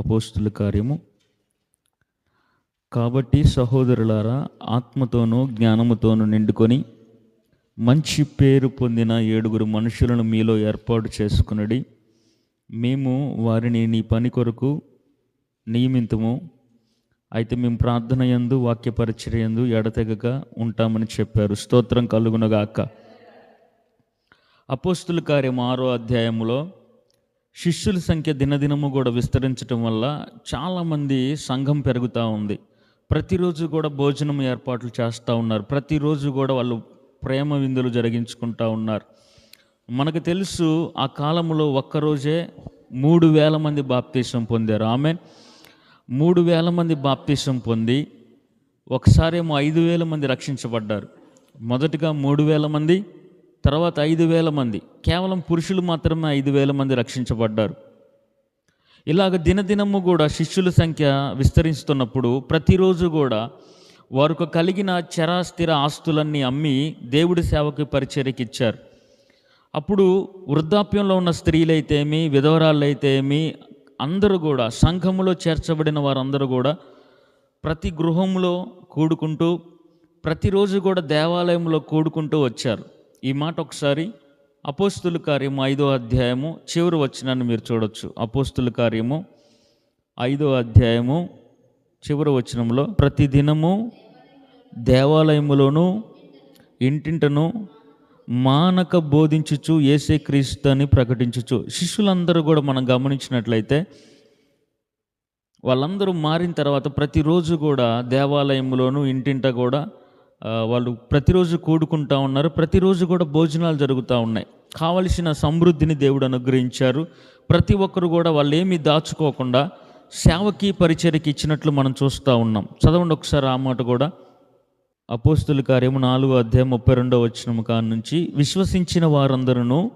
అపోస్తుల కార్యము. కాబట్టి సహోదరులారా ఆత్మతోనూ జ్ఞానముతోనూ నిండుకొని మంచి పేరు పొందిన ఏడుగురు మనుషులను మీలో ఏర్పాటు చేసుకునడి. మేము వారిని నీ పని కొరకు నియమితము. అయితే మేము ప్రార్థన ఎందు వాక్య ఎందు ఎడతెగక ఉంటామని చెప్పారు. స్తోత్రం కలుగునగాక. అపోస్తుల కార్యం ఆరో అధ్యాయంలో శిష్యుల సంఖ్య దినదినము కూడా విస్తరించడం వల్ల చాలామంది సంఘం పెరుగుతూ ఉంది. ప్రతిరోజు కూడా భోజనం ఏర్పాట్లు చేస్తూ ఉన్నారు. ప్రతిరోజు కూడా వాళ్ళు ప్రేమ విందులు జరిగించుకుంటూ ఉన్నారు. మనకు తెలుసు ఆ కాలంలో ఒక్కరోజే మూడు వేల మంది బాప్తీసం పొందారు. ఆమె మూడు వేల మంది బాప్తీసం పొంది ఒకసారేమో ఐదు వేల మంది రక్షించబడ్డారు. మొదటగా మూడు వేల మంది తర్వాత ఐదు వేల మంది. కేవలం పురుషులు మాత్రమే ఐదు వేల మంది రక్షించబడ్డారు. ఇలాగ దినదినము కూడా శిష్యుల సంఖ్య విస్తరిస్తున్నప్పుడు ప్రతిరోజు కూడా వారికి కలిగిన చరాస్థిర ఆస్తులన్నీ అమ్మి దేవుడి సేవకి పరిచర్యకి ఇచ్చారు అప్పుడు వృద్ధాప్యంలో ఉన్న స్త్రీలైతేమి విధవరాళ్ళైతేమి అందరూ కూడా సంఘములో చేర్చబడిన వారందరూ కూడా ప్రతి గృహంలో కూడుకుంటూ ప్రతిరోజు కూడా దేవాలయంలో కూడుకుంటూ వచ్చారు. ఈ మాట ఒకసారి అపోస్తుల కార్యము ఐదో అధ్యాయము చివరి వచనాన్ని మీరు చూడొచ్చు. అపోస్తుల కార్యము ఐదో అధ్యాయము చివరి వచనంలో ప్రతి దినము దేవాలయములోను ఇంటింటను మానక బోధించుచు ఏసే క్రీస్తు అని ప్రకటించుచు. శిష్యులందరూ కూడా మనం గమనించినట్లయితే వాళ్ళందరూ మారిన తర్వాత ప్రతిరోజు కూడా దేవాలయంలోను ఇంటింట కూడా వాళ్ళు ప్రతిరోజు కూడుకుంటా ఉన్నారు. ప్రతిరోజు కూడా భోజనాలు జరుగుతూ ఉన్నాయి. కావలసిన సమృద్ధిని దేవుడు అనుగ్రహించారు. ప్రతి ఒక్కరు కూడా వాళ్ళు ఏమీ దాచుకోకుండా సేవకి పరిచయకి ఇచ్చినట్లు మనం చూస్తూ ఉన్నాం. చదవండి ఒకసారి ఆ మాట కూడా. అపోస్తుల కార్యము నాలుగు అధ్యాయం ముప్పై రెండో వచ్చిన కాడ నుంచి విశ్వసించిన వారందరూ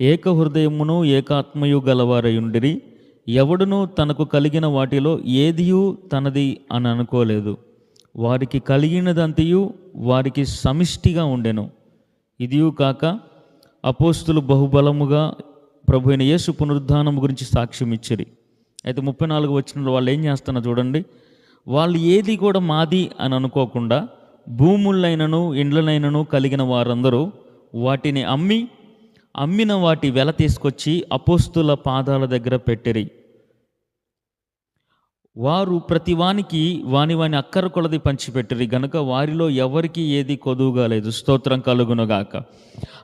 ఏక హృదయమును ఏకాత్మయు గలవారయుండిరి ఎవడునూ తనకు కలిగిన వాటిలో ఏదియూ తనది అని అనుకోలేదు. వారికి కలిగినదంతయు వారికి సమిష్టిగా ఉండెను. ఇదియు కాక అపోస్తులు బహుబలముగా ప్రభు అయిన యేసు పునరుద్ధానం గురించి సాక్ష్యం ఇచ్చిరి. అయితే ముప్పై నాలుగు వచ్చిన వాళ్ళు ఏం చేస్తున్నారు చూడండి. వాళ్ళు ఏది కూడా మాది అని అనుకోకుండా భూములైనను ఇండ్లనైనను కలిగిన వారందరూ వాటిని అమ్మి అమ్మిన వాటి వెల తీసుకొచ్చి అపోస్తుల పాదాల దగ్గర పెట్టిరి. వారు ప్రతి వానికి వాని వాని అక్కర కొలది పంచిపెట్టిరి. గనుక వారిలో ఎవరికి ఏది కొదువుగా లేదు. స్తోత్రం కలుగునుగాక.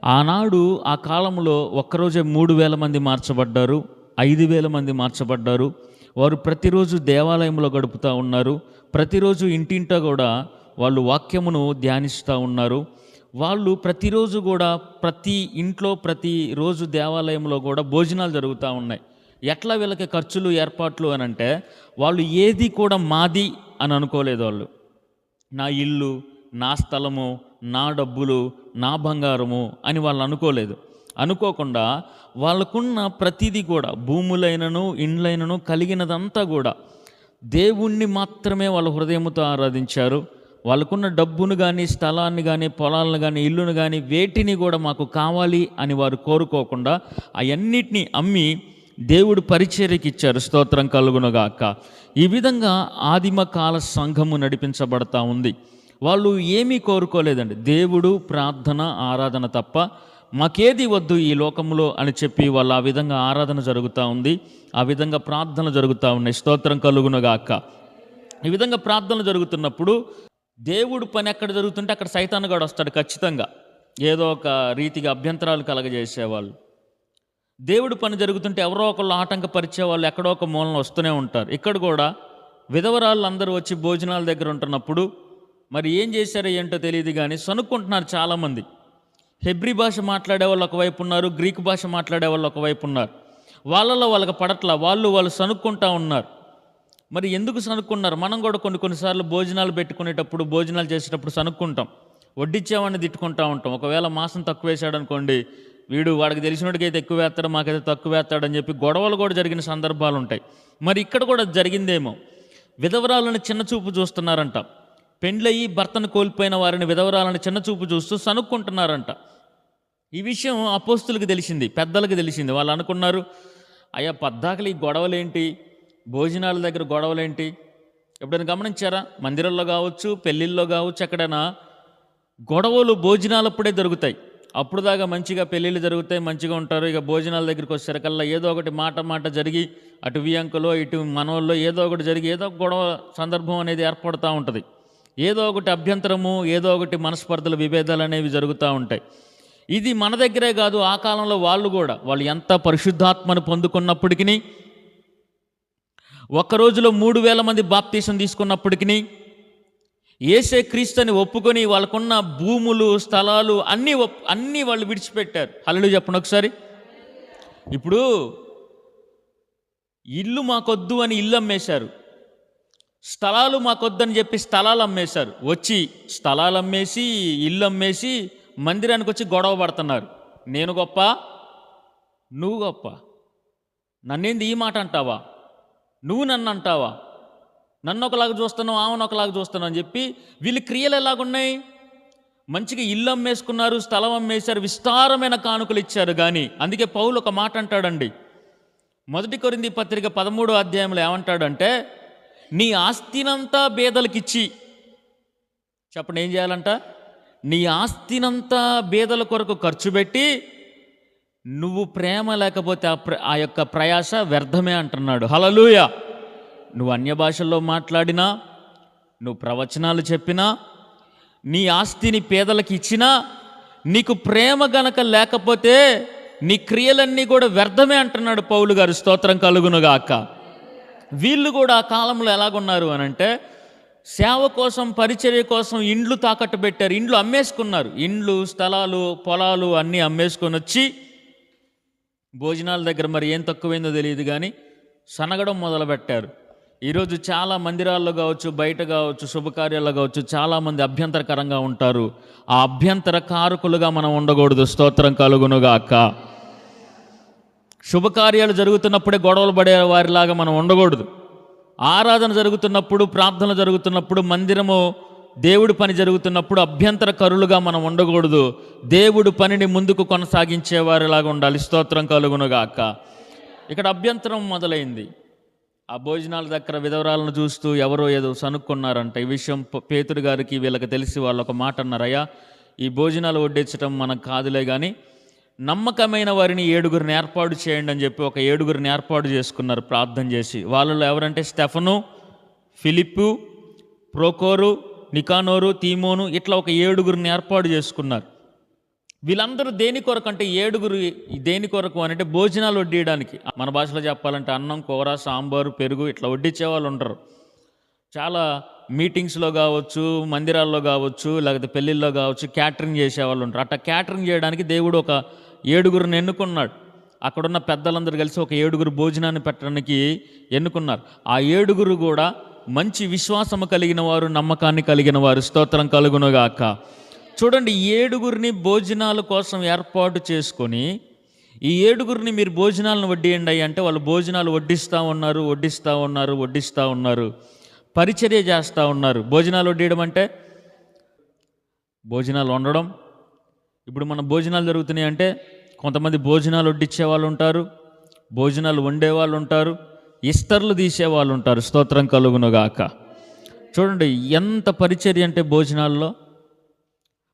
ఆనాడు ఆ కాలంలో ఒక్కరోజే మూడు వేల మంది మార్చబడ్డారు. ఐదు వేల మంది మార్చబడ్డారు. వారు ప్రతిరోజు దేవాలయంలో గడుపుతూ ఉన్నారు. ప్రతిరోజు ఇంటింటా కూడా వాళ్ళు వాక్యమును ధ్యానిస్తూ ఉన్నారు. వాళ్ళు ప్రతిరోజు కూడా ప్రతి ఇంట్లో ప్రతి రోజు దేవాలయంలో కూడా భోజనాలు జరుగుతూ ఉన్నాయి. ఎట్లా వీళ్ళకి ఖర్చులు ఏర్పాట్లు అని అంటే వాళ్ళు ఏది కూడా మాది అని అనుకోలేదు వాళ్ళు. నా ఇల్లు నా స్థలము నా డబ్బులు నా బంగారము అని వాళ్ళు అనుకోలేదు. అనుకోకుండా వాళ్ళకున్న ప్రతిదీ కూడా భూములైనను ఇండ్లైనను కలిగినదంతా కూడా దేవుణ్ణి మాత్రమే వాళ్ళ హృదయముతో ఆరాధించారు. వాళ్ళకున్న డబ్బును కానీ స్థలాన్ని కానీ పొలాలను కానీ ఇల్లును కానీ వేటిని కూడా మాకు కావాలి అని వారు కోరుకోకుండా అవన్నిటినీ అమ్మి దేవుడు పరిచర్యకి ఇచ్చారు. స్తోత్రం కలుగునగాక. ఈ విధంగా ఆదిమ కాల సంఘము నడిపించబడతా ఉంది. వాళ్ళు ఏమీ కోరుకోలేదండి. దేవుడు ప్రార్థన ఆరాధన తప్ప మాకేది వద్దు ఈ లోకంలో అని చెప్పి వాళ్ళు ఆ విధంగా ఆరాధన జరుగుతూ ఉంది. ఆ విధంగా ప్రార్థన జరుగుతూ ఉన్నాయి. స్తోత్రం కలుగునగాక. ఈ విధంగా ప్రార్థన జరుగుతున్నప్పుడు దేవుడు పని ఎక్కడ జరుగుతుంటే అక్కడ సైతానుగాడు వస్తాడు ఖచ్చితంగా. ఏదో ఒక రీతిగా అభ్యంతరాలు కలగజేసేవాళ్ళు. దేవుడు పని జరుగుతుంటే ఎవరో ఒకళ్ళు ఆటంకపరిచే వాళ్ళు ఎక్కడో ఒక మూలన వస్తూనే ఉంటారు. ఇక్కడ కూడా విధవరాళ్ళు అందరూ వచ్చి భోజనాల దగ్గర ఉంటున్నప్పుడు మరి ఏం చేశారో ఏంటో తెలియదు కానీ సనుక్కుంటున్నారు చాలామంది. హెబ్రి భాష మాట్లాడే వాళ్ళు ఒకవైపు ఉన్నారు గ్రీక్ భాష మాట్లాడే వాళ్ళు ఒకవైపు ఉన్నారు. వాళ్ళలో వాళ్ళకి పడట్ల వాళ్ళు వాళ్ళు సనుక్కుంటా ఉన్నారు. మరి ఎందుకు సనుక్కున్నారు? మనం కూడా కొన్ని కొన్నిసార్లు భోజనాలు పెట్టుకునేటప్పుడు భోజనాలు చేసేటప్పుడు సనుక్కుంటాం. వడ్డిచ్చేవాడిని తిట్టుకుంటా ఉంటాం. ఒకవేళ మాసం తక్కువ వేసాడనుకోండి వీడు వాడికి తెలిసినట్టుకైతే ఎక్కువ వేస్తాడు మాకైతే తక్కువ వేస్తాడని చెప్పి గొడవలు కూడా జరిగిన సందర్భాలు ఉంటాయి. మరి ఇక్కడ కూడా జరిగిందేమో. విధవరాలను చిన్న చూపు చూస్తున్నారంట. పెండ్లయ్యి భర్తను కోల్పోయిన వారిని విధవరాలను చిన్న చూపు చూస్తూ సనుక్కుంటున్నారంట. ఈ విషయం అపోస్తులకు తెలిసింది పెద్దలకు తెలిసింది. వాళ్ళు అనుకున్నారు అయ్యా పద్దాకలు ఈ గొడవలేంటి? భోజనాల దగ్గర గొడవలేంటి? ఎప్పుడైనా గమనించారా? మందిరంలో కావచ్చు పెళ్ళిళ్ళలో కావచ్చు ఎక్కడైనా గొడవలు భోజనాలప్పుడే దొరుకుతాయి అప్పుడు దాకా మంచిగా పెళ్ళిళ్ళు జరుగుతాయి మంచిగా ఉంటారు. ఇక భోజనాల దగ్గరికి వచ్చేసరికల్లా ఏదో ఒకటి మాట మాట జరిగి అటు వియంకులో ఇటు మనోళ్ళు ఏదో ఒకటి జరిగి ఏదో ఒక గొడవ సందర్భం అనేది ఏర్పడుతూ ఉంటుంది. ఏదో ఒకటి అభ్యంతరము ఏదో ఒకటి మనస్పర్ధలు విభేదాలు అనేవి జరుగుతూ ఉంటాయి. ఇది మన దగ్గరే కాదు ఆ కాలంలో వాళ్ళు కూడా వాళ్ళు ఎంత పరిశుద్ధాత్మను పొందుకున్నప్పటికీ ఒక్క రోజులో మూడు వేల మంది బాప్తీసం తీసుకున్నప్పటికీ ఏసే క్రీస్తుని ఒప్పుకొని వాళ్ళకున్న భూములు స్థలాలు అన్నీ ఒప్ అన్నీ వాళ్ళు విడిచిపెట్టారు. హల్లు చెప్పండి ఒకసారి. ఇప్పుడు ఇల్లు మాకొద్దు అని ఇల్లు అమ్మేశారు. స్థలాలు మాకొద్దని చెప్పి స్థలాలు అమ్మేశారు. వచ్చి స్థలాలు అమ్మేసి ఇల్లు అమ్మేసి మందిరానికి వచ్చి గొడవ పడుతున్నారు. నేను గొప్ప? నువ్వు గొప్ప. నన్నేంది ఈ మాట అంటావా? నువ్వు నన్ను అంటావా? నన్ను ఒకలాగా చూస్తున్నావు ఆమెను ఒకలాగా చూస్తున్నావు అని చెప్పి వీళ్ళ క్రియలు ఎలాగున్నాయి? మంచిగా ఇల్లు అమ్మేసుకున్నారు స్థలం అమ్మేశారు విస్తారమైన కానుకలు ఇచ్చారు కానీ అందుకే పౌలు ఒక మాట అంటాడండి. మొదటి కొరింది పత్రిక పదమూడో అధ్యాయంలో ఏమంటాడంటే నీ ఆస్తినంతా బేదలకిచ్చి చెప్పండి ఏం చేయాలంట? నీ ఆస్తినంతా బేదల కొరకు ఖర్చు పెట్టి నువ్వు ప్రేమ లేకపోతే ఆ ప్ర ఆ యొక్క ప్రయాస వ్యర్థమే అంటున్నాడు. హలలుయా నువ్వు అన్య భాషల్లో మాట్లాడినా నువ్వు ప్రవచనాలు చెప్పినా నీ ఆస్తిని పేదలకు ఇచ్చినా నీకు ప్రేమ గనక లేకపోతే నీ క్రియలన్నీ కూడా వ్యర్థమే అంటున్నాడు పౌలు గారు. స్తోత్రం కలుగునుగాక. వీళ్ళు కూడా ఆ కాలంలో ఎలాగున్నారు అని అంటే సేవ కోసం పరిచర్య కోసం ఇండ్లు తాకట్టు పెట్టారు. ఇండ్లు అమ్మేసుకున్నారు. ఇండ్లు స్థలాలు పొలాలు అన్నీ అమ్మేసుకొని వచ్చి భోజనాల దగ్గర మరి ఏం తక్కువైందో తెలియదు కానీ సనగడం మొదలుపెట్టారు. ఈరోజు చాలా మందిరాల్లో కావచ్చు బయట కావచ్చు శుభకార్యాల్లో కావచ్చు చాలామంది అభ్యంతరకరంగా ఉంటారు. ఆ అభ్యంతర కారకులుగా మనం ఉండకూడదు. స్తోత్రం కలుగునుగాక. శుభకార్యాలు జరుగుతున్నప్పుడే గొడవలు పడే వారిలాగా మనం ఉండకూడదు. ఆరాధన జరుగుతున్నప్పుడు ప్రార్థన జరుగుతున్నప్పుడు మందిరము దేవుడి పని జరుగుతున్నప్పుడు అభ్యంతర కరులుగా మనం ఉండకూడదు. దేవుడు పనిని ముందుకు కొనసాగించే వారిలాగా ఉండాలి. స్తోత్రం కలుగునుగాక. ఇక్కడ అభ్యంతరం మొదలైంది. ఆ భోజనాల దగ్గర విధవరాలను చూస్తూ ఎవరో ఏదో సనుక్కున్నారంట. ఈ విషయం పేతుడి గారికి వీళ్ళకి తెలిసి వాళ్ళు ఒక మాట అన్నారయ్యా ఈ భోజనాలు వడ్డించడం మనకు కాదులే కానీ నమ్మకమైన వారిని ఏడుగురిని ఏర్పాటు చేయండి అని చెప్పి ఒక ఏడుగురిని ఏర్పాటు చేసుకున్నారు ప్రార్థన చేసి. వాళ్ళలో ఎవరంటే స్టెఫను ఫిలిప్పు ప్రోకోరు నికానోరు తీమోను ఇట్లా ఒక ఏడుగురిని ఏర్పాటు చేసుకున్నారు. వీళ్ళందరూ దేని కొరకు అంటే ఏడుగురు దేని కొరకు అని అంటే భోజనాలు వడ్డీయడానికి. మన భాషలో చెప్పాలంటే అన్నం కూర సాంబారు పెరుగు ఇట్లా వడ్డించే వాళ్ళు ఉంటారు చాలా మీటింగ్స్లో కావచ్చు మందిరాల్లో కావచ్చు లేకపోతే పెళ్ళిళ్ళలో కావచ్చు క్యాటరింగ్ చేసే వాళ్ళు ఉంటారు అట్లా క్యాటరింగ్ చేయడానికి దేవుడు ఒక ఏడుగురిని ఎన్నుకున్నాడు. అక్కడున్న పెద్దలందరూ కలిసి ఒక ఏడుగురు భోజనాన్ని పెట్టడానికి ఎన్నుకున్నారు. ఆ ఏడుగురు కూడా మంచి విశ్వాసము కలిగిన వారు నమ్మకాన్ని కలిగిన వారు. స్తోత్రం కలుగునుగాక. చూడండి ఏడుగురిని భోజనాల కోసం ఏర్పాటు చేసుకొని ఈ ఏడుగురిని మీరు భోజనాలను వడ్డీయండి అయ్యి అంటే వాళ్ళు భోజనాలు వడ్డిస్తూ ఉన్నారు వడ్డిస్తూ ఉన్నారు వడ్డిస్తూ ఉన్నారు పరిచర్య చేస్తూ ఉన్నారు. భోజనాలు వడ్డీయడం అంటే భోజనాలు వండడం. ఇప్పుడు మన భోజనాలు జరుగుతున్నాయి అంటే కొంతమంది భోజనాలు వడ్డించే వాళ్ళు ఉంటారు భోజనాలు వండే వాళ్ళు ఉంటారు ఇస్తర్లు తీసే వాళ్ళు ఉంటారు. స్తోత్రం కలుగునుగాక. చూడండి ఎంత పరిచర్య అంటే భోజనాల్లో?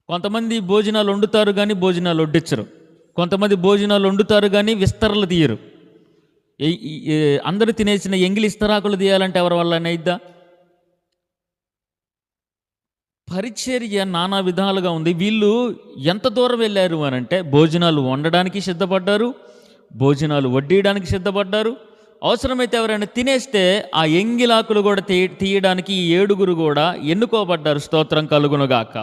కొంతమంది భోజనాలు వండుతారు కానీ భోజనాలు వడ్డించరు. కొంతమంది భోజనాలు వండుతారు కానీ విస్తరలు తీయరు. అందరూ తినేసిన ఎంగిలి ఇస్తరాకులు తీయాలంటే ఎవరి వల్ల అయిద్దా? పరిచర్య నానా విధాలుగా ఉంది. వీళ్ళు ఎంత దూరం వెళ్ళారు అని అంటే భోజనాలు వండడానికి సిద్ధపడ్డారు భోజనాలు వడ్డీయడానికి సిద్ధపడ్డారు. అవసరమైతే ఎవరైనా తినేస్తే ఆ ఎంగిలాకులు కూడా తీయడానికి ఈ ఏడుగురు కూడా ఎన్నుకోబడ్డారు. స్తోత్రం కలుగునుగాక.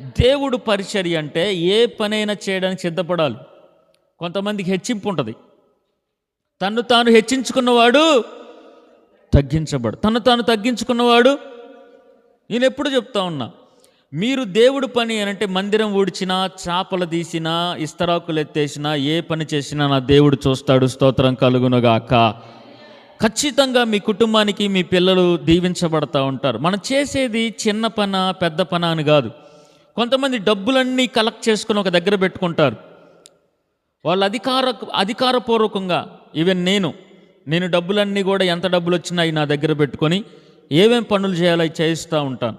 దేవుడు పరిచర్య అంటే ఏ పనైనా చేయడానికి సిద్ధపడాలి. కొంతమందికి హెచ్చింపు ఉంటుంది. తను తాను హెచ్చించుకున్నవాడు తగ్గించబడు తను తాను తగ్గించుకున్నవాడు. నేను ఎప్పుడు చెప్తా ఉన్నా మీరు దేవుడు పని అని అంటే మందిరం ఊడ్చినా చేపలు తీసినా ఇస్తరాకులు ఎత్తేసినా ఏ పని చేసినా నా దేవుడు చూస్తాడు స్తోత్రం కలుగునుగాక. ఖచ్చితంగా మీ కుటుంబానికి మీ పిల్లలు దీవించబడతా ఉంటారు. మనం చేసేది చిన్న పన పెద్ద పన అని కాదు. కొంతమంది డబ్బులన్నీ కలెక్ట్ చేసుకుని ఒక దగ్గర పెట్టుకుంటారు. వాళ్ళు అధికార అధికారపూర్వకంగా ఈవెన్ నేను నేను డబ్బులన్నీ కూడా ఎంత డబ్బులు వచ్చినాయి నా దగ్గర పెట్టుకొని ఏమేం పనులు చేయాలో చేయిస్తూ ఉంటాను.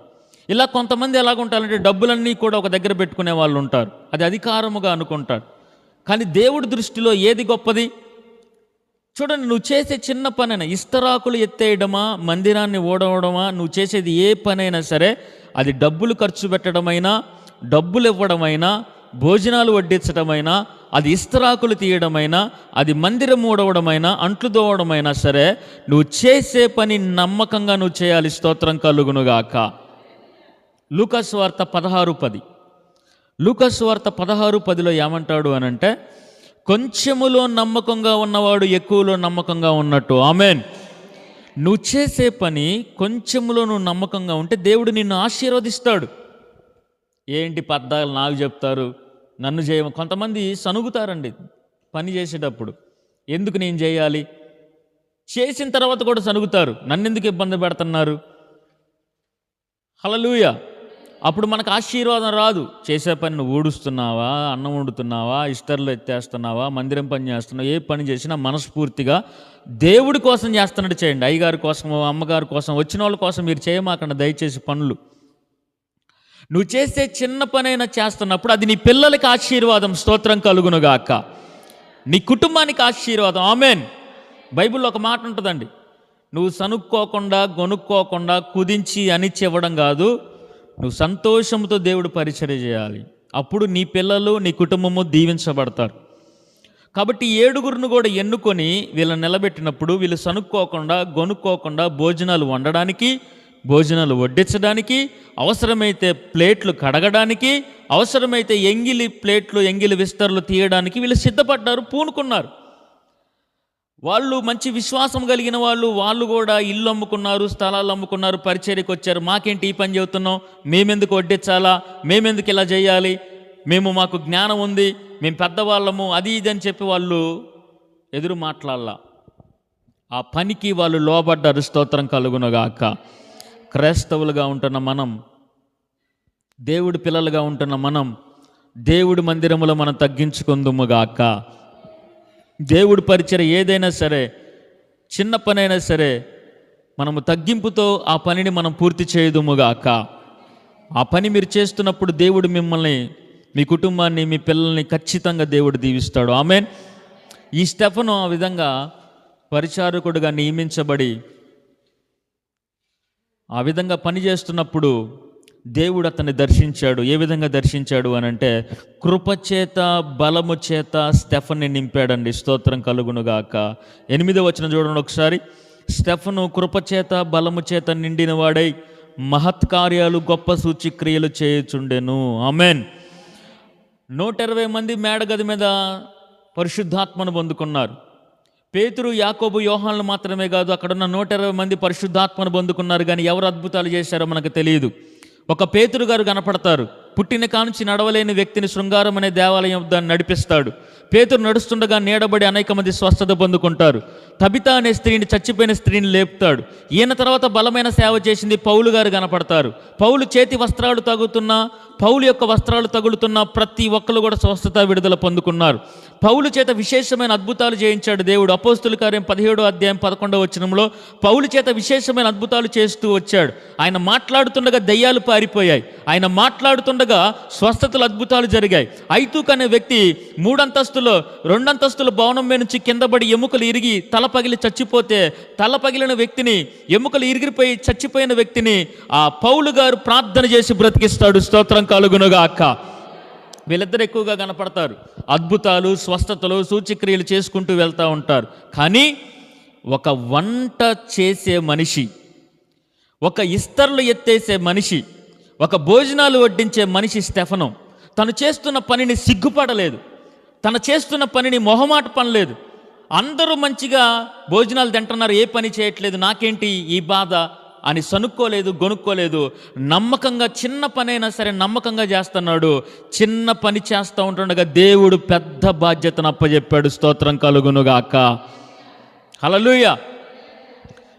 ఇలా కొంతమంది ఎలాగుంటారంటే డబ్బులన్నీ కూడా ఒక దగ్గర పెట్టుకునే వాళ్ళు ఉంటారు అది అధికారముగా అనుకుంటారు. కానీ దేవుడి దృష్టిలో ఏది గొప్పది? చూడండి నువ్వు చేసే చిన్న పనైనా ఇస్తరాకులు ఎత్తేయడమా మందిరాన్ని ఓడవడమా నువ్వు చేసేది ఏ పనైనా సరే అది డబ్బులు ఖర్చు పెట్టడమైనా డబ్బులు ఇవ్వడమైనా భోజనాలు వడ్డించడమైనా అది ఇస్తరాకులు తీయడమైనా అది మందిరం ఊడవడమైనా అంట్లు దోవడమైనా సరే నువ్వు చేసే పని నమ్మకంగా నువ్వు చేయాలి. స్తోత్రం కలుగునుగాక. లూకాస్ వార్త పదహారు పది. లూకాస్ వార్త పదహారు పదిలో ఏమంటాడు అని అంటే కొంచెములో నమ్మకంగా ఉన్నవాడు ఎక్కువలో నమ్మకంగా ఉన్నట్టు. ఆమెన్. నువ్వు చేసే పని కొంచెములో నువ్వు నమ్మకంగా ఉంటే దేవుడు నిన్ను ఆశీర్వదిస్తాడు. ఏంటి పద్దాలు నాకు చెప్తారు? నన్ను చేయ కొంతమంది సనుగుతారండి పని చేసేటప్పుడు. ఎందుకు నేను చేయాలి? చేసిన తర్వాత కూడా సనుగుతారు. నన్ను ఎందుకు ఇబ్బంది పెడుతున్నారు? హలలుయా అప్పుడు మనకు ఆశీర్వాదం రాదు. చేసే పని నువ్వు ఊడుస్తున్నావా అన్నం వండుతున్నావా ఇష్టర్లు ఎత్తేస్తున్నావా మందిరం పని చేస్తున్నావా ఏ పని చేసినా మనస్ఫూర్తిగా దేవుడి కోసం చేస్తున్నట్టు చేయండి. అయ్యగారి కోసం అమ్మగారి కోసం వచ్చిన వాళ్ళ కోసం మీరు చేయమాకండి దయచేసి పనులు. నువ్వు చేసే చిన్న పనైనా చేస్తున్నప్పుడు అది నీ పిల్లలకి ఆశీర్వాదం స్తోత్రం కలుగునుగాక. నీ కుటుంబానికి ఆశీర్వాదం. ఆమెన్. బైబిల్లో ఒక మాట ఉంటుందండి. నువ్వు సనుక్కోకుండా గొనుక్కోకుండా కుదించి అనిచ్చి ఇవ్వడం కాదు. నువ్వు సంతోషంతో దేవుడు పరిచర్య చేయాలి. అప్పుడు నీ పిల్లలు నీ కుటుంబము దీవించబడతారు. కాబట్టి ఏడుగురును ఏడుగురిని కూడా ఎన్నుకొని వీళ్ళని నిలబెట్టినప్పుడు వీళ్ళు సనుక్కోకుండా గొనుక్కోకుండా భోజనాలు వండడానికి భోజనాలు వడ్డించడానికి అవసరమైతే ప్లేట్లు కడగడానికి అవసరమైతే ఎంగిలి ప్లేట్లు ఎంగిలి విస్తరులు తీయడానికి వీళ్ళు సిద్ధపడ్డారు పూనుకున్నారు. వాళ్ళు మంచి విశ్వాసం కలిగిన వాళ్ళు వాళ్ళు కూడా ఇల్లు అమ్ముకున్నారు స్థలాలు అమ్ముకున్నారు పరిచర్యకు వచ్చారు. మాకేంటి ఈ పని చెబుతున్నాం మేమెందుకు వడ్డించాలా? మేమెందుకు ఇలా చేయాలి? మేము మాకు జ్ఞానం ఉంది మేము పెద్దవాళ్ళము అది ఇది అని చెప్పి వాళ్ళు ఎదురు మాట్లాడాల. ఆ పనికి వాళ్ళు లోబడ్డారు స్తోత్రం కలుగునగాక. క్రైస్తవులుగా ఉంటున్న మనం దేవుడి పిల్లలుగా ఉంటున్న మనం దేవుడి మందిరములో మనం తగ్గించుకుందుముగాక. దేవుడు పరిచర ఏదైనా సరే చిన్న పనైనా సరే మనము తగ్గింపుతో ఆ పనిని మనం పూర్తి చేయదుముగాక ఆ పని మీరు చేస్తున్నప్పుడు దేవుడు మిమ్మల్ని మీ కుటుంబాన్ని మీ పిల్లల్ని ఖచ్చితంగా దేవుడు దీవిస్తాడు. ఆమెన్. ఈ స్టెఫను ఆ విధంగా పరిచారకుడుగా నియమించబడి ఆ విధంగా పని చేస్తున్నప్పుడు దేవుడు అతన్ని దర్శించాడు. ఏ విధంగా దర్శించాడు అని అంటే కృపచేత బలము చేత స్టెఫన్ని నింపాడండి. స్తోత్రం కలుగునుగాక. ఎనిమిదో వచ్చిన చూడండి ఒకసారి. స్టెఫను కృపచేత బలము చేత నిండిన వాడై మహత్కార్యాలు గొప్ప సూచిక్రియలు చేయుచుండెను. ఆమెన్. నూట ఇరవై మంది మేడగది మీద పరిశుద్ధాత్మను పొందుకున్నారు. పేతురు యాకోబు యోహాన్లు మాత్రమే కాదు అక్కడున్న నూట ఇరవై మంది పరిశుద్ధాత్మను పొందుకున్నారు. కానీ ఎవరు అద్భుతాలు చేశారో మనకు తెలియదు. ఒక పేతురు గారు కనపడతారు. పుట్టిన కానుంచి నడవలేని వ్యక్తిని శృంగారం అనే దేవాలయం దాన్ని నడిపిస్తాడు. పేతురు నడుస్తుండగా నీడబడి అనేక మంది స్వస్థత పొందుకుంటారు. తబిత అనే స్త్రీని చచ్చిపోయిన స్త్రీని లేపుతాడు. ఈయన తర్వాత బలమైన సేవ చేసింది పౌలు గారు కనపడతారు. పౌలు చేతి వస్త్రాలు తగుతున్నా పౌలు యొక్క వస్త్రాలు తగులుతున్న ప్రతి ఒక్కరు కూడా స్వస్థత విడుదల పొందుకున్నారు. పౌలు చేత విశేషమైన అద్భుతాలు చేయించాడు దేవుడు. అపోస్తుల కార్యం పదిహేడో అధ్యాయం పదకొండవ వచనంలో పౌలు చేత విశేషమైన అద్భుతాలు చేస్తూ వచ్చాడు. ఆయన మాట్లాడుతుండగా దయ్యాలు పారిపోయాయి. ఆయన మాట్లాడుతుండగా స్వస్థతలు అద్భుతాలు జరిగాయి. ఐతూక్ అనే వ్యక్తి మూడంతస్తులు రెండంతస్తుల భవనం మీద నుంచి కిందపడి ఎముకలు ఇరిగి తల పగిలి చచ్చిపోతే తల పగిలిన వ్యక్తిని ఎముకలు ఇరిగిపోయి చచ్చిపోయిన వ్యక్తిని ఆ పౌలు గారు ప్రార్థన చేసి బ్రతికిస్తాడు. స్తోత్రం కలుగునుగా అక్క వీళ్ళిద్దరు ఎక్కువగా కనపడతారు. అద్భుతాలు స్వస్థతలు సూచిక్రియలు చేసుకుంటూ వెళ్తూ ఉంటారు. కానీ ఒక వంట చేసే మనిషి ఒక ఇస్తర్లు ఎత్తేసే మనిషి ఒక భోజనాలు వడ్డించే మనిషి స్టెఫనం తను చేస్తున్న పనిని సిగ్గుపడలేదు. తన చేస్తున్న పనిని మొహమాట పనలేదు. అందరూ మంచిగా భోజనాలు తింటున్నారు ఏ పని చేయట్లేదు నాకేంటి ఈ బాధ అని సనుక్కోలేదు గొనుక్కోలేదు. నమ్మకంగా చిన్న పనైనా సరే నమ్మకంగా చేస్తున్నాడు. చిన్న పని చేస్తూ ఉంటుండగా దేవుడు పెద్ద బాధ్యతను అప్పజెప్పాడు. స్తోత్రం కలుగునుగాక. హలలుయ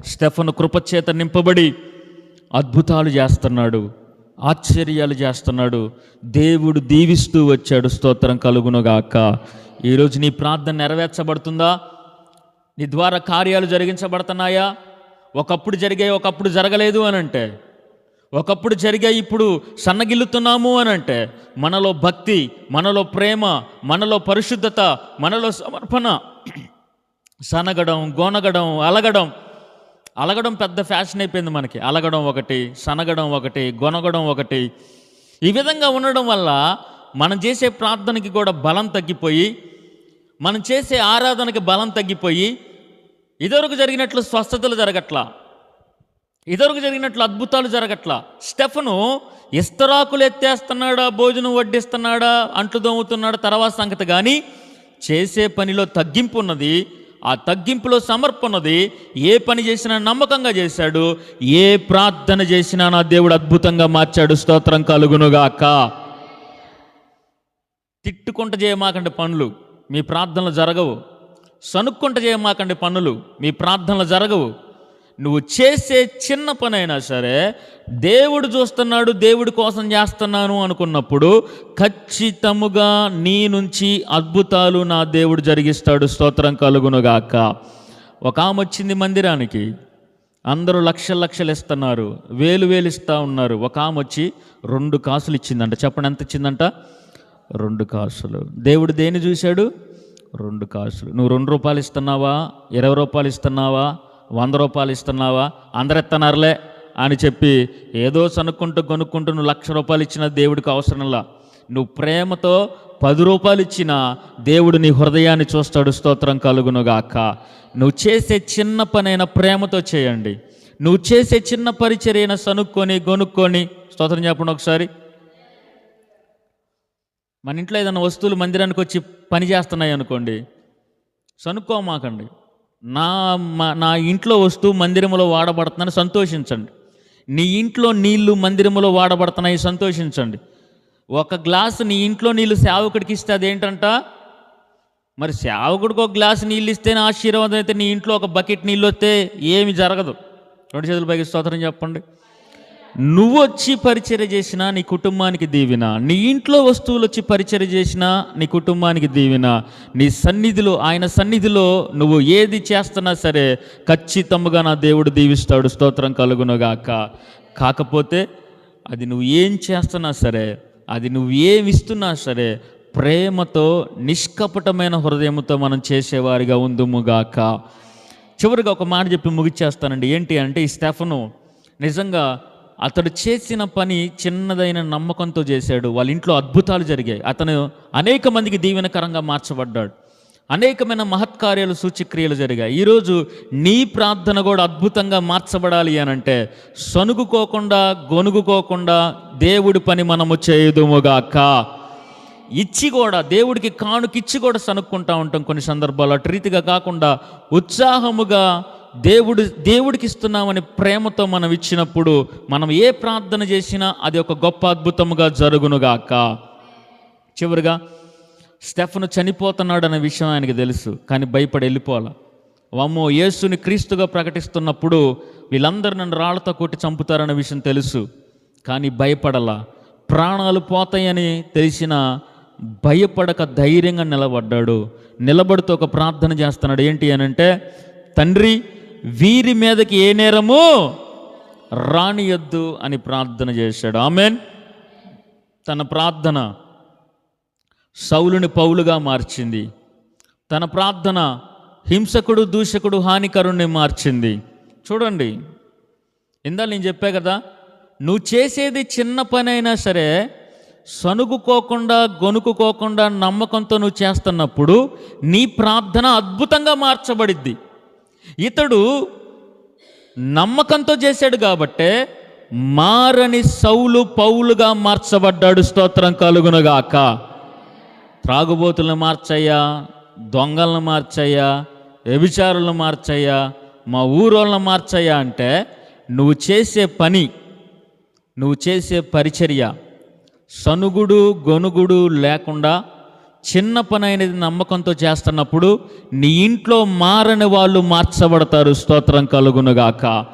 స్టెఫను కృపచేత నింపబడి అద్భుతాలు చేస్తున్నాడు. ఆశ్చర్యాలు చేస్తున్నాడు. దేవుడు దీవిస్తూ వచ్చాడు. స్తోత్రం కలుగునుగాక. ఈరోజు నీ ప్రార్థన నెరవేర్చబడుతుందా? నీ ద్వారా కార్యాలు జరిగించబడుతున్నాయా? ఒకప్పుడు జరిగాయి ఒకప్పుడు జరగలేదు అని అంటే ఒకప్పుడు జరిగాయి ఇప్పుడు సన్నగిల్లుతున్నాము అని అంటే మనలో భక్తి మనలో ప్రేమ మనలో పరిశుద్ధత మనలో సమర్పణ. సనగడం గోనగడం అలగడం అలగడం పెద్ద ఫ్యాషన్ అయిపోయింది మనకి. అలగడం ఒకటి సనగడం ఒకటి గొనగడం ఒకటి. ఈ విధంగా ఉండడం వల్ల మనం చేసే ప్రార్థనకి కూడా బలం తగ్గిపోయి మనం చేసే ఆరాధనకి బలం తగ్గిపోయి ఇదివరకు జరిగినట్లు స్వస్థతలు జరగట్లా. ఇదివరకు జరిగినట్లు అద్భుతాలు జరగట్లా. స్టెఫను ఇస్తరాకులు ఎత్తేస్తున్నాడా భోజనం వడ్డిస్తున్నాడా అంట్లు దోముతున్నాడా తర్వాత సంగతి కానీ చేసే పనిలో తగ్గింపు ఉన్నది. ఆ తగ్గింపులో సమర్పణది ఏ పని చేసినా నమ్మకంగా చేశాడు ఏ ప్రార్థన చేసినా నా దేవుడు అద్భుతంగా మార్చాడు. స్తోత్రం కలుగునుగాక. తిట్టుకుంట చేయమాకండి పనులు మీ ప్రార్థనలు జరగవు. సనుక్కుంట చేయమాకండి పనులు మీ ప్రార్థనలు జరగవు. నువ్వు చేసే చిన్న పనైనా సరే దేవుడు చూస్తున్నాడు దేవుడి కోసం చేస్తున్నాను అనుకున్నప్పుడు ఖచ్చితముగా నీ నుంచి అద్భుతాలు నా దేవుడు జరిగిస్తాడు. స్తోత్రం కలుగునుగాక. ఒక ఆమె వచ్చింది మందిరానికి. అందరూ లక్షల లక్షలు ఇస్తున్నారు. వేలు వేలు ఇస్తూ ఉన్నారు. ఒక ఆమె వచ్చి రెండు కాసులు ఇచ్చిందంట. చెప్పండి ఎంత ఇచ్చిందంట? రెండు కాసులు. దేవుడు దేని చూశాడు? రెండు కాసులు. నువ్వు రెండు రూపాయలు ఇస్తున్నావా? ఇరవై రూపాయలు ఇస్తున్నావా? వంద రూపాయలు ఇస్తున్నావా? అందరు అని చెప్పి ఏదో సనుక్కుంటూ కొనుక్కుంటూ నువ్వు లక్ష రూపాయలు ఇచ్చిన దేవుడికి అవసరంలా. నువ్వు ప్రేమతో పది రూపాయలు ఇచ్చినా దేవుడు నీ హృదయాన్ని చూస్తాడు స్తోత్రం కలుగునుగాక. నువ్వు చేసే చిన్న పనైనా ప్రేమతో చేయండి. నువ్వు చేసే చిన్న పరిచర్యన సనుక్కొని కొనుక్కొని స్తోత్రం చెప్పండి ఒకసారి. మన ఇంట్లో ఏదైనా వస్తువులు మందిరానికి వచ్చి పని చేస్తున్నాయి అనుకోండి సనుక్కోమాకండి. నా మా- నా ఇంట్లో వస్తువు మందిరములో వాడబడుతుందని సంతోషించండి. నీ ఇంట్లో నీళ్ళు మందిరములో వాడబడుతున్నాయి సంతోషించండి. ఒక గ్లాసు నీ ఇంట్లో నీళ్ళు సేవకుడికి ఇస్తే అదేంటంట? మరి సేవకుడికి ఒక గ్లాసు నీళ్ళు ఇస్తేనే ఆశీర్వాదం అయితే నీ ఇంట్లో ఒక బకెట్ నీళ్ళు వస్తే ఏమి జరగదు. రెండు చేతుల పైకి స్తోత్రం చెప్పండి. నువ్వు వచ్చి పరిచర్య చేసినా నీ కుటుంబానికి దీవిన. నీ ఇంట్లో వస్తువులు వచ్చి పరిచర్య చేసినా నీ కుటుంబానికి దీవిన. నీ సన్నిధిలో ఆయన సన్నిధిలో నువ్వు ఏది చేస్తున్నా సరే ఖచ్చితంగా నా దేవుడు దీవిస్తాడు. స్తోత్రం కలుగునుగాక. కాకపోతే అది నువ్వు ఏం చేస్తున్నా సరే అది నువ్వు ఏమి ఇస్తున్నా సరే ప్రేమతో నిష్కపటమైన హృదయంతో మనం చేసేవారిగా ఉందుముగాక. చివరిగా ఒక మాట చెప్పి ముగిచ్చేస్తానండి ఏంటి అంటే ఈ స్టెఫను నిజంగా అతడు చేసిన పని చిన్నదైన నమ్మకంతో చేశాడు. వాళ్ళ ఇంట్లో అద్భుతాలు జరిగాయి. అతను అనేక మందికి దీవెనకరంగా మార్చబడ్డాడు. అనేకమైన మహత్కార్యాలు సూచక్రియలు జరిగాయి. ఈరోజు నీ ప్రార్థన కూడా అద్భుతంగా మార్చబడాలి అని అంటే సనుగుకోకుండా గొనుగుకోకుండా దేవుడి పని మనము చేయుదుముగాక ఇచ్చి కూడా దేవుడికి కానుకిచ్చి కూడా సనుక్కుంటా ఉంటాం కొన్ని సందర్భాల్లో అటు రీతిగా కాకుండా ఉత్సాహముగా దేవుడు దేవుడికి ఇస్తున్నామని ప్రేమతో మనం ఇచ్చినప్పుడు మనం ఏ ప్రార్థన చేసినా అది ఒక గొప్ప అద్భుతముగా జరుగునుగాక. చివరిగా స్టెఫను చనిపోతున్నాడు అనే విషయం ఆయనకి తెలుసు కానీ భయపడి వెళ్ళిపోవాల. వామ్మో యేసుని క్రీస్తుగా ప్రకటిస్తున్నప్పుడు వీళ్ళందరూ నన్ను రాళ్ళతో కొట్టి చంపుతారనే విషయం తెలుసు కానీ భయపడలా. ప్రాణాలు పోతాయని తెలిసిన భయపడక ధైర్యంగా నిలబడ్డాడు. నిలబడుతూ ఒక ప్రార్థన చేస్తున్నాడు. ఏంటి అని అంటే తండ్రి వీరి మీదకి ఏ నేరము రానియొద్దు అని ప్రార్థన చేశాడు. ఆమెన్. తన ప్రార్థన సౌలుని పౌలుగా మార్చింది. తన ప్రార్థన హింసకుడు దూషకుడు హానికరుణ్ణి మార్చింది. చూడండి. ఇందా నేను చెప్పా కదా నువ్వు చేసేది చిన్న పని అయినా సరే సనుగుకోకుండా గొనుకుకోకుండా నమ్మకంతో నువ్వు చేస్తున్నప్పుడు నీ ప్రార్థన అద్భుతంగా మార్చబడిద్ది. ఇతడు నమ్మకంతో చేశాడు కాబట్టే మారని సౌలు పౌలుగా మార్చబడ్డాడు. స్తోత్రం కలుగునగాక. త్రాగుబోతులను మార్చయ్యా దొంగలను మార్చయ్యా వ్యభిచారులను మార్చయ్యా మా ఊరోళ్ళను మార్చయ్యా అంటే నువ్వు చేసే పని నువ్వు చేసే పరిచర్య సనుగుడు గొనుగుడు లేకుండా చిన్న పని అనేది నమ్మకంతో చేస్తున్నప్పుడు నీ ఇంట్లో మారని వాళ్ళు మార్చబడతారు. స్తోత్రం కలుగునుగాక.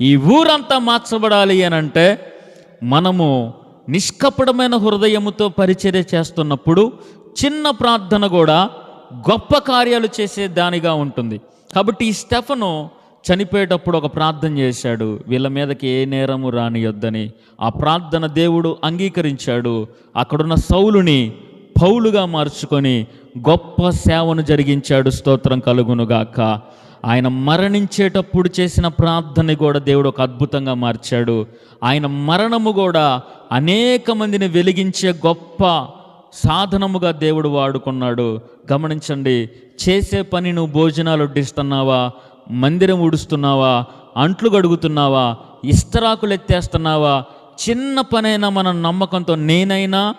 ఈ ఊరంతా మార్చబడాలి అని అంటే మనము నిష్కపటమైన హృదయముతో పరిచర్య చేస్తున్నప్పుడు చిన్న ప్రార్థన కూడా గొప్ప కార్యాలు చేసే దానిగా ఉంటుంది. కాబట్టి ఈ స్టెఫను చనిపోయేటప్పుడు ఒక ప్రార్థన చేశాడు. వీళ్ళ మీదకి ఏ నేరము రానియొద్దని. ఆ ప్రార్థన దేవుడు అంగీకరించాడు. అక్కడున్న సౌలుని పౌలుగా మార్చుకొని గొప్ప సేవను జరిగించాడు. స్తోత్రం కలుగునుగాక. ఆయన మరణించేటప్పుడు చేసిన ప్రార్థన కూడా దేవుడు ఒక అద్భుతంగా మార్చాడు. ఆయన మరణము కూడా అనేక మందిని వెలిగించే గొప్ప సాధనముగా దేవుడు వాడుకున్నాడు. గమనించండి చేసే పని నువ్వు భోజనాలు వడ్డిస్తున్నావా? మందిరం ఉడుస్తున్నావా అంట్లు గడుగుతున్నావా? ఇస్తరాకులు ఎత్తేస్తున్నావా? చిన్న పనైనా మన నమ్మకంతో నేనైనా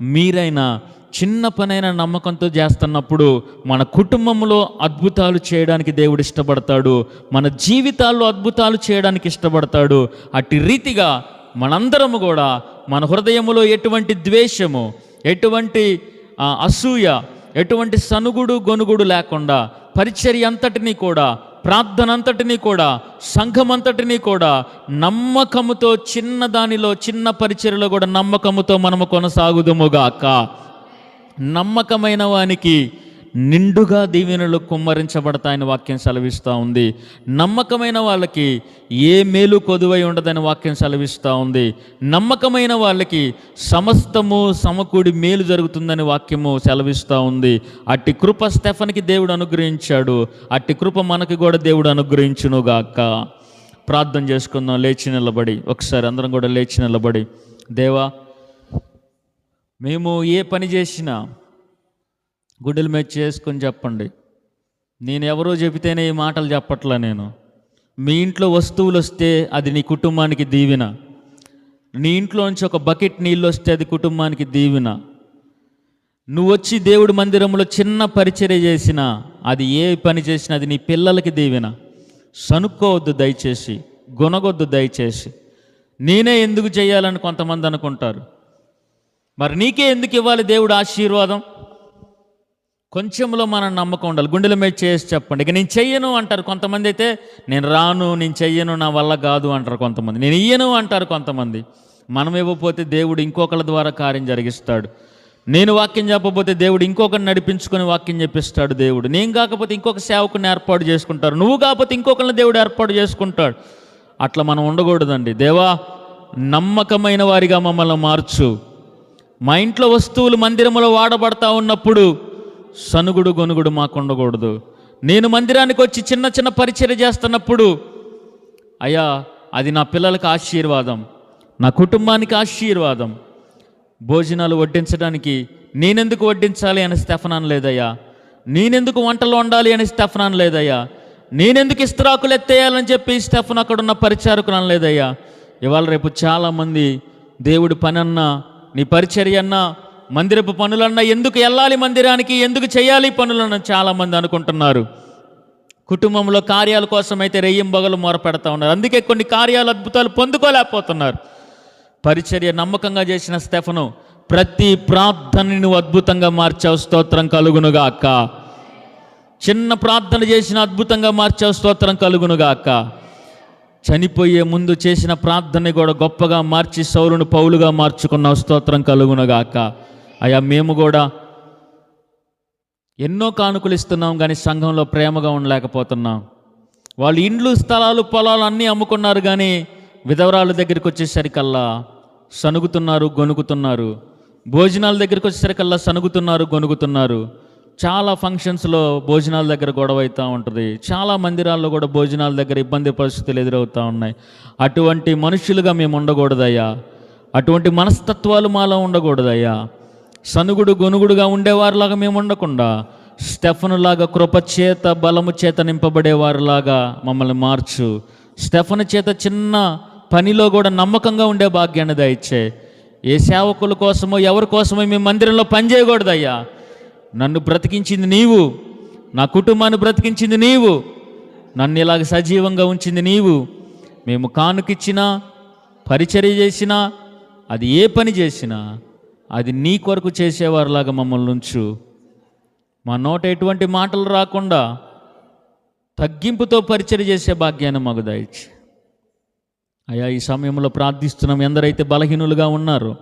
మీరైనా చిన్న పనైన నమ్మకంతో చేస్తున్నప్పుడు మన కుటుంబంలో అద్భుతాలు చేయడానికి దేవుడు ఇష్టపడతాడు మన జీవితాల్లో అద్భుతాలు చేయడానికి ఇష్టపడతాడు. అట్టి రీతిగా మనందరము కూడా మన హృదయములో ఎటువంటి ద్వేషము ఎటువంటి అసూయ ఎటువంటి సనుగుడు గొనుగుడు లేకుండా పరిచర్య అంతటినీ కూడా ప్రార్థన అంతటినీ కూడా సంఘం అంతటినీ కూడా నమ్మకముతో చిన్న దానిలో చిన్న పరిచర్యలో కూడా నమ్మకముతో మనము కొనసాగుదుముగాక నమ్మకమైన వానికి నిండుగా దీవెనలు కుమ్మరించబడతాయని వాక్యం సెలవిస్తూ ఉంది. నమ్మకమైన వాళ్ళకి ఏ మేలు కొదువై ఉండదని వాక్యం సెలవిస్తూ ఉంది. నమ్మకమైన వాళ్ళకి సమస్తము సమకూడి మేలు జరుగుతుందని వాక్యము సెలవిస్తూ ఉంది. అట్టి కృప స్టెఫన్కి దేవుడు అనుగ్రహించాడు. అట్టి కృప మనకి కూడా దేవుడు అనుగ్రహించునుగాక ప్రార్థన చేసుకుందాం లేచి నిలబడి. ఒకసారి అందరం కూడా లేచి నిలబడి. దేవా మేము ఏ పని చేసినా గుడ్డల మీద చేసుకొని చెప్పండి. నేను ఎవరో చెబితేనే ఈ మాటలు చెప్పట్లా నేను. మీ ఇంట్లో వస్తువులు వస్తే అది నీ కుటుంబానికి దీవెన. నీ ఇంట్లో నుంచి ఒక బకెట్ నీళ్ళు వస్తే అది కుటుంబానికి దీవెన. నువ్వు వచ్చి దేవుడి మందిరంలో చిన్న పరిచర్య చేసినా అది ఏ పని చేసినా అది నీ పిల్లలకి దీవెన. సనుక్కోవద్దు దయచేసి గుణగొద్దు దయచేసి. నేనే ఎందుకు చేయాలని కొంతమంది అనుకుంటారు. మరి నీకే ఎందుకు ఇవ్వాలి దేవుడు ఆశీర్వాదం? కొంచెంలో మనం నమ్మకం ఉండాలి. గుండెల మీద చేసి చెప్పండి. ఇక నేను చెయ్యను అంటారు కొంతమంది అయితే నేను రాను నేను చెయ్యను నా వల్ల కాదు అంటారు కొంతమంది. నేను ఇయ్యను అంటారు కొంతమంది. మనం ఇవ్వకపోతే దేవుడు ఇంకొకళ్ళ ద్వారా కార్యం జరిగిస్తాడు. నేను వాక్యం చెప్పకపోతే దేవుడు ఇంకొకరిని నడిపించుకొని వాక్యం చెప్పిస్తాడు దేవుడు. నేను కాకపోతే ఇంకొక సేవకుని ఏర్పాటు చేసుకుంటారు. నువ్వు కాకపోతే ఇంకొకరిని దేవుడు ఏర్పాటు చేసుకుంటాడు. అట్లా మనం ఉండకూడదండి. దేవా నమ్మకమైన వారిగా మమ్మల్ని మార్చు. మా ఇంట్లో వస్తువులు మందిరములో వాడబడతా ఉన్నప్పుడు సనుగుడు గొనుగుడు మాకు ఉండకూడదు నేను మందిరానికి వచ్చి చిన్న చిన్న పరిచయం చేస్తున్నప్పుడు అయ్యా అది నా పిల్లలకు ఆశీర్వాదం నా కుటుంబానికి ఆశీర్వాదం. భోజనాలు వడ్డించడానికి నేనెందుకు వడ్డించాలి అని స్టెఫనాన్ లేదయ్యా. నేనెందుకు వంటలు వండాలి అని స్టెఫనాన్ లేదయ్యా. నేనెందుకు ఇస్త్రాకులు ఎత్తేయాలని చెప్పి స్టెఫన్ అక్కడ ఉన్న పరిచారకులు అనలేదయ్యా ఇవాళ రేపు చాలామంది దేవుడి పని అన్నా నీ పరిచర్య అన్నా మందిరపు పనులన్నా ఎందుకు వెళ్ళాలి మందిరానికి? ఎందుకు చేయాలి పనులన్నా చాలామంది అనుకుంటున్నారు. కుటుంబంలో కార్యాల కోసం అయితే రెయ్యం బొగలు మొరపెడతా ఉన్నారు. అందుకే కొన్ని కార్యాలు అద్భుతాలు పొందుకోలేకపోతున్నారు. పరిచర్య నమ్మకంగా చేసిన స్టెఫను ప్రతి ప్రార్థనని నువ్వు అద్భుతంగా మార్చావు. స్తోత్రం కలుగునుగాక. చిన్న ప్రార్థన చేసిన అద్భుతంగా మార్చావు. స్తోత్రం కలుగునుగాక. చనిపోయే ముందు చేసిన ప్రార్థన కూడా గొప్పగా మార్చి సౌరును పౌలుగా మార్చుకున్న స్తోత్రం కలుగునగాక. అయ్యా మేము కూడా ఎన్నో కానుకలు ఇస్తున్నాం కానీ సంఘంలో ప్రేమగా ఉండలేకపోతున్నాం. వాళ్ళు ఇండ్లు స్థలాలు పొలాలు అన్నీ అమ్ముకున్నారు కానీ విధవరాల దగ్గరికి వచ్చేసరికల్లా సనుగుతున్నారు గొనుగుతున్నారు. భోజనాల దగ్గరికి వచ్చేసరికల్లా సనుగుతున్నారు గొనుగుతున్నారు. చాలా ఫంక్షన్స్లో భోజనాల దగ్గర గొడవ అవుతూ ఉంటుంది. చాలా మందిరాల్లో కూడా భోజనాల దగ్గర ఇబ్బంది పరిస్థితులు ఎదురవుతూ ఉన్నాయి. అటువంటి మనుషులుగా మేము ఉండకూడదయ్యా. అటువంటి మనస్తత్వాలు మాలో ఉండకూడదయ్యా. సనుగుడు గొనుగుడుగా ఉండేవారిలాగా మేము ఉండకుండా స్టెఫనులాగా కృపచేత బలము చేత నింపబడేవారిలాగా మమ్మల్ని మార్చు. స్టెఫను చేత చిన్న పనిలో కూడా నమ్మకంగా ఉండే భాగ్యాన్ని దయచే. ఏ సేవకుల కోసమో ఎవరి కోసమో మేము మందిరంలో పనిచేయకూడదయ్యా నన్ను బ్రతికించింది నీవు. నా కుటుంబాన్ని బ్రతికించింది నీవు. నన్ను ఇలాగ సజీవంగా ఉంచింది నీవు. మేము కానుకిచ్చినా పరిచర్య చేసినా అది ఏ పని చేసినా అది నీ కొరకు చేసేవారిలాగా మమ్మల్ని ఉంచు. మా నోట ఎటువంటి మాటలు రాకుండా తగ్గింపుతో పరిచయం చేసే భాగ్యాన్ని మాకు దయచి అయ్యా ఈ సమయంలో ప్రార్థిస్తున్నాం. ఎందరైతే బలహీనులుగా ఉన్నారో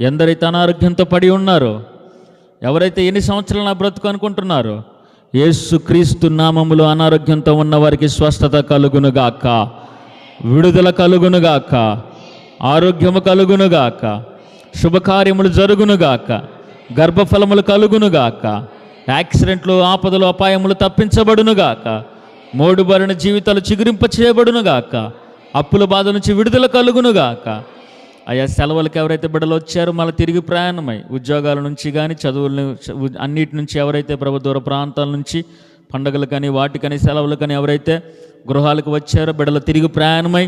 ఎందరైతే అనారోగ్యంతో పడి ఉన్నారో ఎవరైతే ఎన్ని సంవత్సరాలు నా బ్రతుకు అనుకుంటున్నారో ఏసుక్రీస్తు నామములు నామములో అనారోగ్యంతో ఉన్న వారికి స్వస్థత కలుగునుగాక విడుదల కలుగునుగాక ఆరోగ్యము కలుగునుగాక శుభకార్యములు జరుగునుగాక గర్భఫలములు కలుగునుగాక యాక్సిడెంట్లు ఆపదలు అపాయములు తప్పించబడునుగాక మోడుబరిన జీవితాలు చిగురింప చేయబడునుగాక అప్పుల బాధ నుంచి విడుదల కలుగునుగాక అయ్యా సెలవులకు ఎవరైతే బిడ్డలు వచ్చారో మళ్ళీ తిరిగి ప్రయాణమై ఉద్యోగాల నుంచి కానీ చదువులను అన్నిటి నుంచి ఎవరైతే ప్రభు దూర ప్రాంతాల నుంచి పండగలు కానీ వాటికని సెలవులు కానీ ఎవరైతే గృహాలకు వచ్చారో బిడ్డలు తిరిగి ప్రయాణమై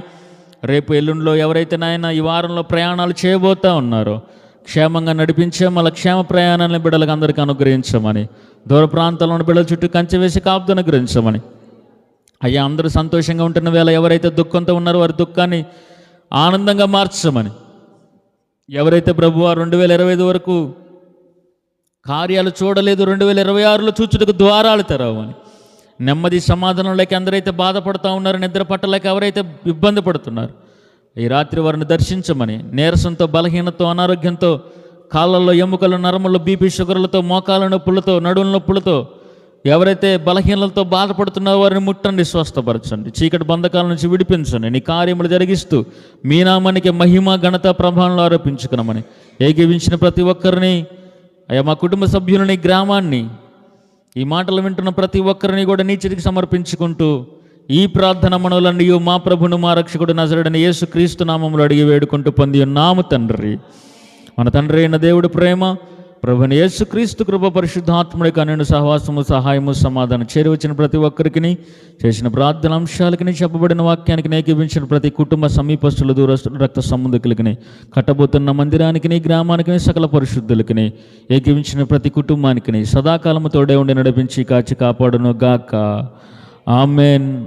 రేపు ఎల్లుండిలో ఎవరైతే నాయన ఈ వారంలో ప్రయాణాలు చేయబోతా ఉన్నారో క్షేమంగా నడిపించే మళ్ళీ క్షేమ ప్రయాణాలను బిడ్డలకు అందరికీ అనుగ్రహించమని దూర ప్రాంతాల్లో ఉన్న బిడ్డల చుట్టూ కంచె వేసి కాపుదను అనుగ్రహించమని. అయ్యా అందరూ సంతోషంగా ఉంటున్న వేళ ఎవరైతే దుఃఖంతో ఉన్నారో వారి దుఃఖాన్ని ఆనందంగా మార్చమని ఎవరైతే ప్రభు రెండు వేల ఇరవై ఐదు వరకు కార్యాలు చూడలేదు రెండు వేల ఇరవై ఆరులో చూచుటకు ద్వారాలు తెరవని నెమ్మది సమాధానం లేక అందరైతే బాధపడుతూ ఉన్నారు నిద్ర పట్టలేక ఎవరైతే ఇబ్బంది పడుతున్నారు ఈ రాత్రి వారిని దర్శించమని నీరసంతో బలహీనతో అనారోగ్యంతో కాళ్ళల్లో ఎముకలు నరములు బీపీ షుగర్లతో మోకాల నొప్పులతో నడుముల నొప్పులతో ఎవరైతే బలహీనలతో బాధపడుతున్నారో వారిని ముట్టండి స్వస్థపరచండి. చీకటి బంధకాల నుంచి విడిపించండి. నీ కార్యములు జరిగిస్తూ మీ నామానికి మహిమ ఘనత ప్రభావంలో ఆరోపించుకున్నామని ఏకీవించిన ప్రతి ఒక్కరిని అయ్యా మా కుటుంబ సభ్యులని గ్రామాన్ని ఈ మాటలు వింటున్న ప్రతి ఒక్కరిని కూడా నీ చేతికి సమర్పించుకుంటూ ఈ ప్రార్థన మనవులన్నీ మా ప్రభును మా రక్షకుడు నజరడని యేసు క్రీస్తు నామములు అడిగి వేడుకుంటూ పొంది ఉన్నాము తండ్రి. మన తండ్రి అయిన దేవుడు ప్రేమ ప్రభుని యేసు క్రీస్తు కృప పరిశుద్ధాత్ముడి కన్నెండు సహవాసము సహాయము సమాధానం చేరువచ్చిన ప్రతి ఒక్కరికి చేసిన ప్రార్థన అంశాలకి చెప్పబడిన వాక్యానికి నేకివించిన ప్రతి కుటుంబ సమీపస్తుల దూరస్తులు రక్త సంబంధికులకి కట్టబోతున్న మందిరానికి గ్రామానికి సకల పరిశుద్ధులకి ఏకీపించిన ప్రతి కుటుంబానికి సదాకాలము తోడే ఉండి నడిపించి కాచి కాపాడును గాక ఆమెన్.